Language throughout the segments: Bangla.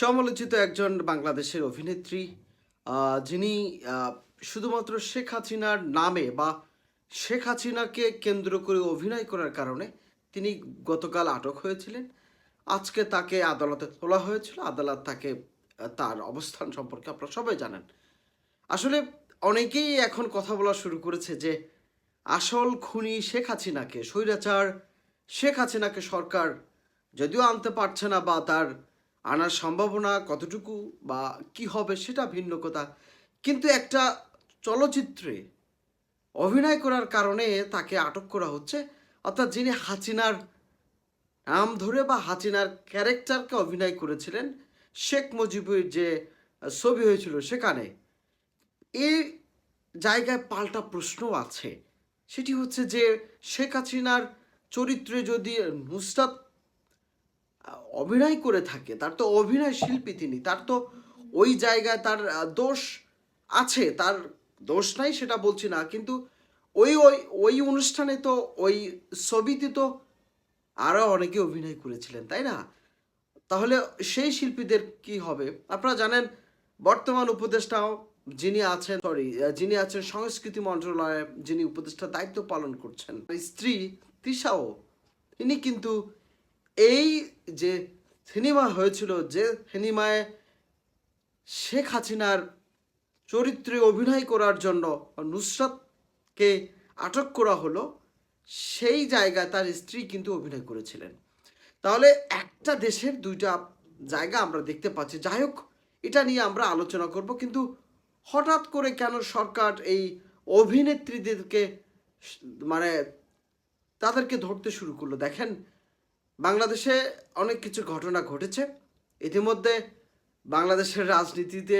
সমালোচিত একজন বাংলাদেশের অভিনেত্রী যিনি শুধুমাত্র শেখ হাসিনার নামে বা শেখ হাসিনাকে কেন্দ্র করে অভিনয় করার কারণে তিনি গতকাল আটক হয়েছিলেন। আজকে তাকে আদালতে তোলা হয়েছিল। আদালত তাকে তার অবস্থান সম্পর্কে আপনারা সবাই জানেন। আসলে অনেকেই এখন কথা বলা শুরু করেছে যে আসল খুনি শেখ হাসিনাকে, স্বৈরাচার শেখ হাসিনাকে সরকার যদিও আনতে পারছে না বা তার আনার সম্ভাবনা কতটুকু বা কি হবে সেটা ভিন্ন কথা। কিন্তু একটা চলচ্চিত্রে অভিনয় করার কারণে তাকে আটক করা হচ্ছে, অর্থাৎ যিনি হাসিনার নাম ধরে বা হাসিনার ক্যারেক্টারকে অভিনয় করেছিলেন, শেখ মুজিবের যে ছবি হয়েছিল সেখানে এই জায়গায় পাল্টা প্রশ্ন আছে। সেটি হচ্ছে যে শেখ হাসিনার চরিত্রে যদি নুসরাত অভিনয় করে থাকে, তার তো অভিনয় শিল্পী তিনি, তার তো ওই জায়গায় তার দোষ আছে, তার দোষ নাই সেটা বলছি না, কিন্তু ওই ওই ওই অনুষ্ঠানে তো, ওই ছবিতে তো আরও অনেকে অভিনয় করেছিলেন, তাই না? তাহলে সেই শিল্পীদের কি হবে? আপনারা জানেন, বর্তমান উপদেষ্টাও যিনি আছেন সরি যিনি আছেন সংস্কৃতি মন্ত্রণালয়ে, যিনি উপদেষ্টা দায়িত্ব পালন করছেন, স্ত্রী, তৃষাও তিনি কিন্তু এই যে সিনেমা হয়েছিল যে সিনেমায় শেখ হাসিনার চরিত্রে অভিনয় করার জন্য নুসরাতকে আটক করা হলো, সেই জায়গায় তার স্ত্রী কিন্তু অভিনয় করেছিলেন। তাহলে একটা দেশের দুইটা জায়গা আমরা দেখতে পাচ্ছি। যাই হোক, এটা নিয়ে আমরা আলোচনা করব, কিন্তু হঠাৎ করে কেন সরকার এই অভিনেত্রীদেরকে মানে তাদেরকে ধরতে শুরু করল? দেখেন বাংলাদেশে অনেক কিছু ঘটনা ঘটেছে। ইতিমধ্যে বাংলাদেশের রাজনীতিতে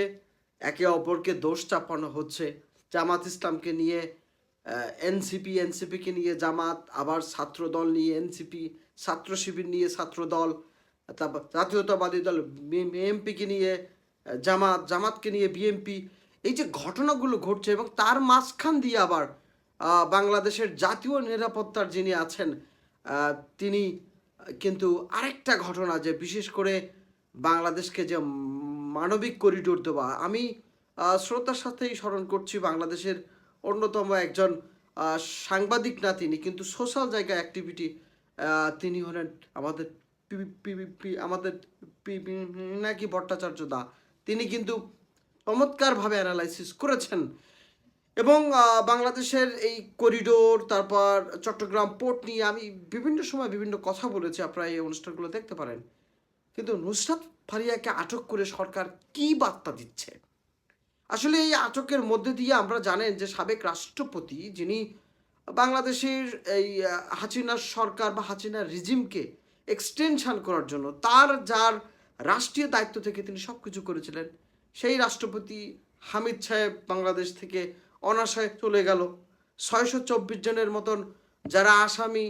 একে অপরকে দোষ চাপানো হচ্ছে। জামাত ইসলামকে নিয়ে এনসিপি, এনসিপিকে নিয়ে জামাত, আবার ছাত্র দল নিয়ে এনসিপি, ছাত্র শিবির নিয়ে ছাত্র দল তারপর জাতীয়তাবাদী দল বিএমপিকে নিয়ে জামাত, জামাতকে নিয়ে বিএমপি এই যে ঘটনাগুলো ঘটছে এবং তার মাঝখান দিয়ে আবার বাংলাদেশের জাতীয় নিরাপত্তার যিনি আছেন তিনি কিন্তু আরেকটা ঘটনা যে বিশেষ করে বাংলাদেশকে যে মানবিক করিডোর দেওয়া, আমি শ্রোতার সাথেই স্মরণ করছি বাংলাদেশের অন্যতম একজন সাংবাদিক না তিনি, কিন্তু সোশ্যাল জায়গায় অ্যাক্টিভিটি তিনি হলেন আমাদের আমাদের নাকি ভট্টাচার্য দা। তিনি কিন্তু চমৎকারভাবে অ্যানালাইসিস করেছেন। এবং বাংলাদেশের এই করিডোর, তারপর চট্টগ্রাম পোর্ট নিয়ে আমি বিভিন্ন সময় বিভিন্ন কথা বলেছি, আপনারা এই অনুষ্ঠানগুলো দেখতে পারেন। কিন্তু নুসরাত ফারিয়াকে আটক করে সরকার কি বার্তা দিচ্ছে? আসলে এই আটকের মধ্যে দিয়ে আমরা জানেন যে সাবেক রাষ্ট্রপতি, যিনি বাংলাদেশের এই হাসিনার সরকার বা হাসিনার রিজিমকে এক্সটেনশন করার জন্য, তার যার রাষ্ট্রীয় দায়িত্ব থেকে তিনি সব কিছু করেছিলেন, সেই রাষ্ট্রপতি হামিদ সাহেব বাংলাদেশ থেকে অনাশয় চলে গেল। ছয়শো চব্বিশ জনের মতন যারা আসামি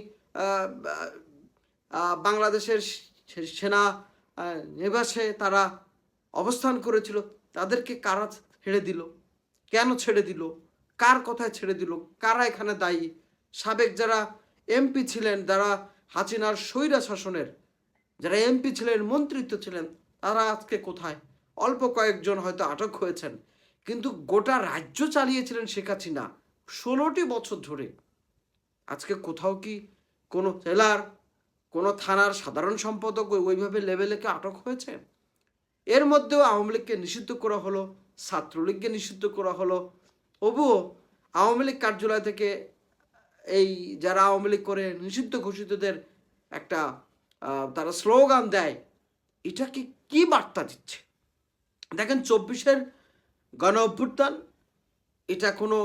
বাংলাদেশের সেনা নিবাসে তারা অবস্থান করেছিল, তাদেরকে কারা ছেড়ে দিল? কেন ছেড়ে দিল? কার কথায় ছেড়ে দিল? কারা এখানে দায়ী? সাবেক যারা এমপি ছিলেন, যারা হাসিনার স্বৈরা শাসনের, যারা এমপি ছিলেন, মন্ত্রিত্ব ছিলেন, তারা আজকে কোথায়? অল্প কয়েকজন হয়তো আটক হয়েছেন। কিন্তু গোটা রাজ্য চালিয়েছিলেন শেখ হাসিনা ষোলোটি বছর ধরে। আজকে কোথাও কি কোনো জেলার, কোনো থানার সাধারণ সম্পাদক ওইভাবে লেভেলে কি আটক হয়েছে? এর মধ্যেও আওয়ামী লীগকে নিষিদ্ধ করা হলো, ছাত্রলীগকে নিষিদ্ধ করা হলো। তবুও আওয়ামী লীগ কার্যালয় থেকে এই যারা আওয়ামী লীগ করে নিষিদ্ধ ঘোষিতদের একটা তারা স্লোগান দেয় এটাকে কি বার্তা দিচ্ছে? দেখেন চব্বিশের গণ অভ্যুত্থান, এটা কোনো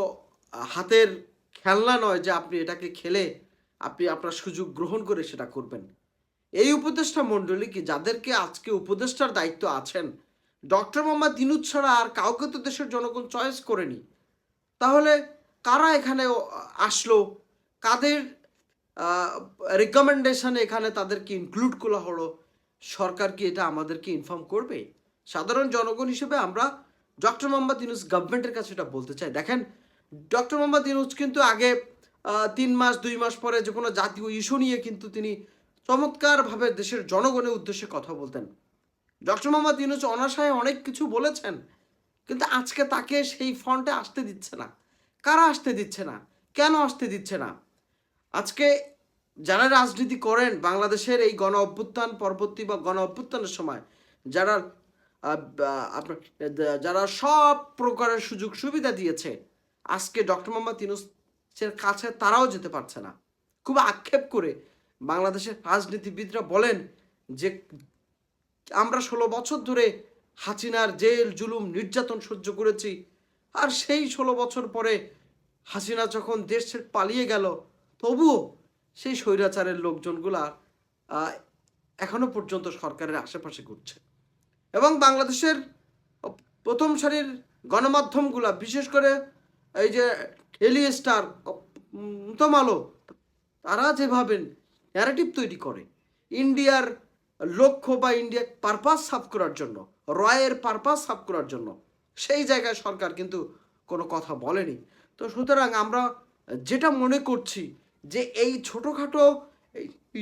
হাতের খেলনা নয় যে আপনি এটাকে খেলে আপনি আপনার সুযোগ গ্রহণ করে সেটা করবেন। এই উপদেষ্টা মণ্ডলী কি যাদেরকে আজকে উপদেষ্টার দায়িত্ব আছেন, ডক্টর মোহাম্মদ দিনুদ ছাড়া আর কাউকে তো দেশের জনগণ চয়েস করেনি? তাহলে কারা এখানে আসলো? কাদের রিকমেন্ডেশনে এখানে তাদেরকে ইনক্লুড করা হলো? সরকার কি এটা আমাদেরকে ইনফর্ম করবে? সাধারণ জনগণ হিসেবে আমরা ডক্টর মোহাম্মদ ইউনুস গভর্নমেন্টের কাছে এটা বলতে চাই দেখেন, ডক্টর মোহাম্মদ ইউনুস কিন্তু আগে তিন মাস, দুই মাস পরে যে কোনো জাতীয় ইস্যু নিয়ে কিন্তু তিনি চমৎকারভাবে দেশের জনগণের উদ্দেশ্যে কথা বলতেন। ডক্টর মোহাম্মদ ইউনুস অনাশায় অনেক কিছু বলেছেন, কিন্তু আজকে তাকে সেই ফন্টে আসতে দিচ্ছে না। কারা আসতে দিচ্ছে না? কেন আসতে দিচ্ছে না? আজকে যারা রাজনীতি করেন, বাংলাদেশের এই গণ অভ্যুত্থান পরবর্তী বা গণ অভ্যুত্থানের সময়, যারা যারা সব প্রকারের সুযোগ সুবিধা দিয়েছে, আজকে ডক্টর মোহাম্মদ ইউনুসের কাছে তারাও যেতে পারছে না। খুব আক্ষেপ করে বাংলাদেশের রাজনীতিবিদরা বলেন যে, আমরা ষোলো বছর ধরে হাসিনার জেল, জুলুম, নির্যাতন সহ্য করেছি, আর সেই ষোলো বছর পরে হাসিনা যখন দেশ পালিয়ে গেল, তবুও সেই স্বৈরাচারের লোকজনগুলা এখনও পর্যন্ত সরকারের আশেপাশে ঘুরছে। এবং বাংলাদেশের প্রথম সারির গণমাধ্যমগুলা, বিশেষ করে এই যে এলি স্টার প্রথম আলো, তারা যেভাবে ন্যারেটিভ তৈরি করে ইন্ডিয়ার লক্ষ্য বা ইন্ডিয়ার পারপাস সাফ করার জন্য, রয়ের পারপাস সাফ করার জন্য, সেই জায়গায় সরকার কিন্তু কোনো কথা বলেনি। তো সুতরাং আমরা যেটা মনে করছি যে এই ছোটোখাটো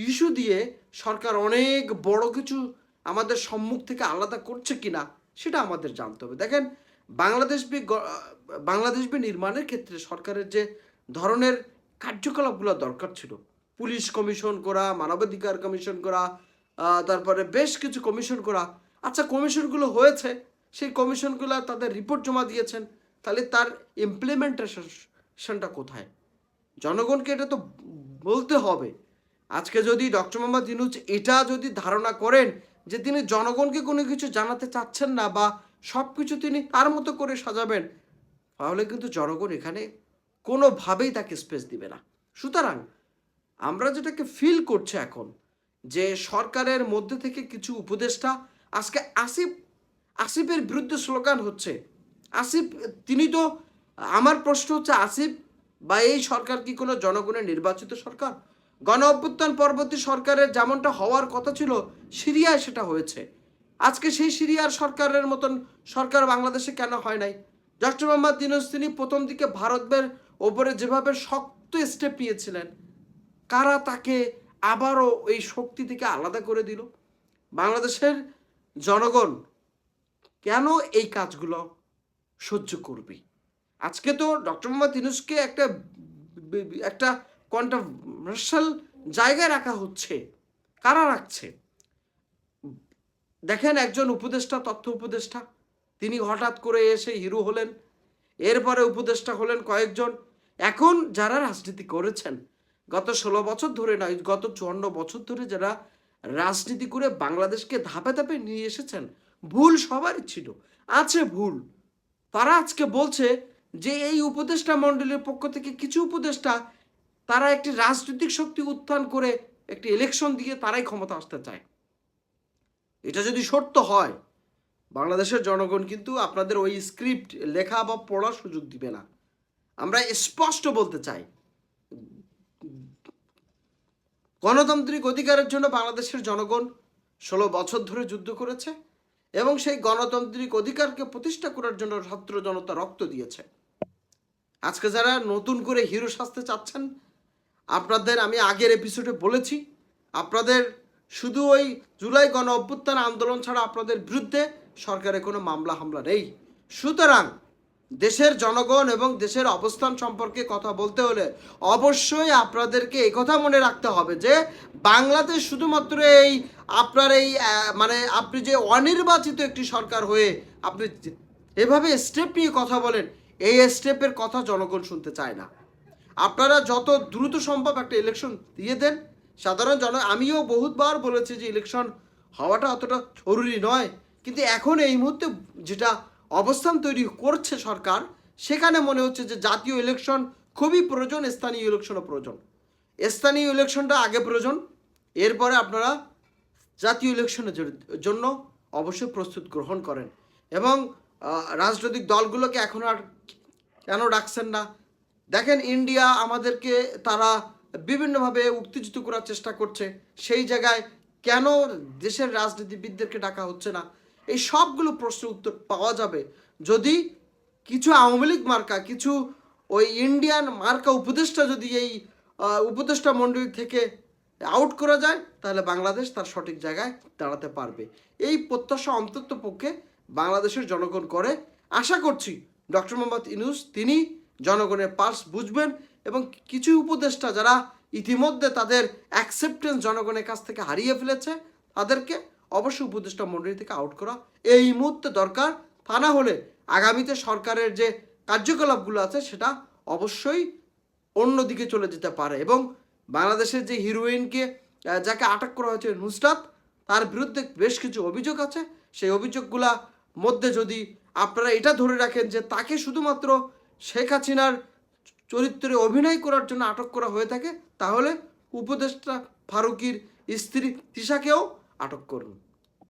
ইস্যু দিয়ে সরকার অনেক বড় কিছু আমাদের সম্মুখ থেকে আলাদা করছে কিনা সেটা আমাদের জানতে হবে। দেখেন, বাংলাদেশ বি বাংলাদেশ বি নির্মাণের ক্ষেত্রে সরকারের যে ধরনের কার্যকলাপগুলো দরকার ছিল, পুলিশ কমিশন করা, মানবাধিকার কমিশন করা তারপরে বেশ কিছু কমিশন করা। আচ্ছা কমিশনগুলো হয়েছে, সেই কমিশনগুলো তাদের রিপোর্ট জমা দিয়েছেন, তাহলে তার ইমপ্লিমেন্টেশনটা কোথায়? জনগণকে এটা তো বলতে হবে। আজকে যদি ডক্টর মোহাম্মদ ইনুজ এটা যদি ধারণা করেন যে তিনি জনগণকে কোনো কিছু জানাতে চাচ্ছেন না বা সব কিছু তিনি তার মতো করে সাজাবেন, তাহলে কিন্তু জনগণ এখানে কোনোভাবেই তাকে স্পেস দিবে না। সুতরাং আমরা যেটাকে ফিল করছে এখন, যে সরকারের মধ্যে থেকে কিছু উপদেষ্টা, আজকে আসিফ, আসিফের বিরুদ্ধে স্লোগান হচ্ছে, আসিফ, তিনি তো, আমার প্রশ্ন হচ্ছে আসিফ বা এই সরকার কি কোনো জনগণের নির্বাচিত সরকার? গণ অভ্যুত্থান পরবর্তী সরকারের যেমনটা হওয়ার কথা ছিল, সিরিয়ায় সেটা হয়েছে। আজকে সেই সিরিয়ার সরকারের মতন সরকার বাংলাদেশে কেন হয় নাই? ডক্টর মোহাম্মদ দিনুস তিনি প্রথম দিকে ভারতের ওপরে যেভাবে শক্ত স্টেপ নিয়েছিলেন, কারা তাকে আবারও এই শক্তি থেকে আলাদা করে দিল? বাংলাদেশের জনগণ কেন এই কাজগুলো সহ্য করবে? আজকে তো ডক্টর মোহাম্মদ ইউনুসকে একটা একটা কন্ট্রোভার্সাল জায়গায় রাখা হচ্ছে। কারা রাখছে? দেখেন একজন উপদেষ্টা, তথ্য উপদেষ্টা। তিনি হঠাৎ করে এসে হিরো হলেন। এরপরে উপদেষ্টা হলেন কয়েকজন। এখন যারা রাজনীতি করেছেন, গত ষোলো বছর ধরে নয়, গত চুয়ান্ন বছর ধরে যারা রাজনীতি করে বাংলাদেশকে ধাপে ধাপে নিয়ে এসেছেন, ভুল সবারই ছিল। আছে ভুল। তারা আজকে বলছে যে এই উপদেষ্টা মণ্ডলীর পক্ষ থেকে কিছু উপদেষ্টা তারা একটি রাজনৈতিক শক্তি উত্থান করে একটি ইলেকশন দিয়ে তারাই ক্ষমতা আসতে চায়। এটা যদি সত্য হয়, বাংলাদেশের জনগণ কিন্তু আপনাদের ওই স্ক্রিপ্ট লেখা বা পড়ার সুযোগ দিবে না। আমরা স্পষ্ট বলতে চাই, গণতান্ত্রিক অধিকারের জন্য বাংলাদেশের জনগণ ষোলো বছর ধরে যুদ্ধ করেছে এবং সেই গণতান্ত্রিক অধিকারকে প্রতিষ্ঠা করার জন্য ছাত্র জনতা রক্ত দিয়েছে। আজকে যারা নতুন করে হিরো সাজতে চাচ্ছেন আপনাদের আমি আগের এপিসোডে বলেছি, আপনাদের শুধু ওই জুলাই গণ অভ্যুত্থান আন্দোলন ছাড়া আপনাদের বিরুদ্ধে সরকারের কোনো মামলা হামলা নেই। সুতরাং দেশের জনগণ এবং দেশের অবস্থান সম্পর্কে কথা বলতে হলে অবশ্যই আপনাদেরকে এই কথা মনে রাখতে হবে যে বাংলাদেশ শুধুমাত্র এই আপনার এই মানে আপনি যে অনির্বাচিত একটি সরকার হয়ে আপনি এভাবে স্টেপ নিয়ে কথা বলেন, এই স্টেপের কথা জনগণ শুনতে চায় না। আপনারা যত দ্রুত সম্ভব একটা ইলেকশন দিয়ে দেন। সাধারণ জন আমিও বহুতবার বলেছি যে ইলেকশন হওয়াটা অতটা জরুরি নয়। কিন্তু এখন এই মুহূর্তে যেটা অবস্থান তৈরি করছে সরকার, সেখানে মনে হচ্ছে যে জাতীয় ইলেকশন খুবই প্রয়োজন, স্থানীয় ইলেকশনও প্রয়োজন। স্থানীয় ইলেকশনটা আগে প্রয়োজন, এরপরে আপনারা জাতীয় ইলেকশনের জন্য- অবশ্যই প্রস্তুত গ্রহণ করেন। এবং রাজনৈতিক দলগুলোকে এখন আর কেন ডাকছেন না? দেখেন ইন্ডিয়া আমাদেরকে তারা বিভিন্নভাবে উত্তেজিত করার চেষ্টা করছে। সেই জায়গায় কেন দেশের রাজনীতিবিদদেরকে ডাকা হচ্ছে না? এই সবগুলো প্রশ্নের উত্তর পাওয়া যাবে। যদি কিছু আওয়ামী লীগ মার্কা, কিছু ওই ইন্ডিয়ান মার্কা উপদেষ্টা যদি এই উপদেষ্টা মণ্ডলী থেকে আউট করা যায়, তাহলে বাংলাদেশ তার সঠিক জায়গায় দাঁড়াতে পারবে। এই প্রত্যাশা অন্তত পক্ষে বাংলাদেশের জনগণ করে। আশা করছি ডক্টর মোহাম্মদ ইনুস তিনি জনগণের পার্স বুঝবেন এবং কিছু উপদেষ্টা যারা ইতিমধ্যে তাদের অ্যাকসেপ্টেন্স জনগণের কাছ থেকে হারিয়ে ফেলেছে, তাদেরকে অবশ্যই উপদেষ্টা মন্ডলী থেকে আউট করা এই মুহূর্তে দরকার। তা না হলে আগামীতে সরকারের যে কার্যকলাপগুলো আছে, সেটা অবশ্যই অন্যদিকে চলে যেতে পারে এবং বাংলাদেশের যে হিরোইনকে যাকে আটক করা হয়েছে নুসরাত, তার বিরুদ্ধে বেশ কিছু অভিযোগ আছে। সেই অভিযোগগুলা মধ্যে যদি আপনারা এটা ধরে রাখেন যে তাকে শুধুমাত্র শেখ হাসিনার চরিত্রে অভিনয় করার জন্য আটক করা হয়ে থাকে, তাহলে উপদেষ্টা ফারুকির স্ত্রী তিশাকেও আটক করুন।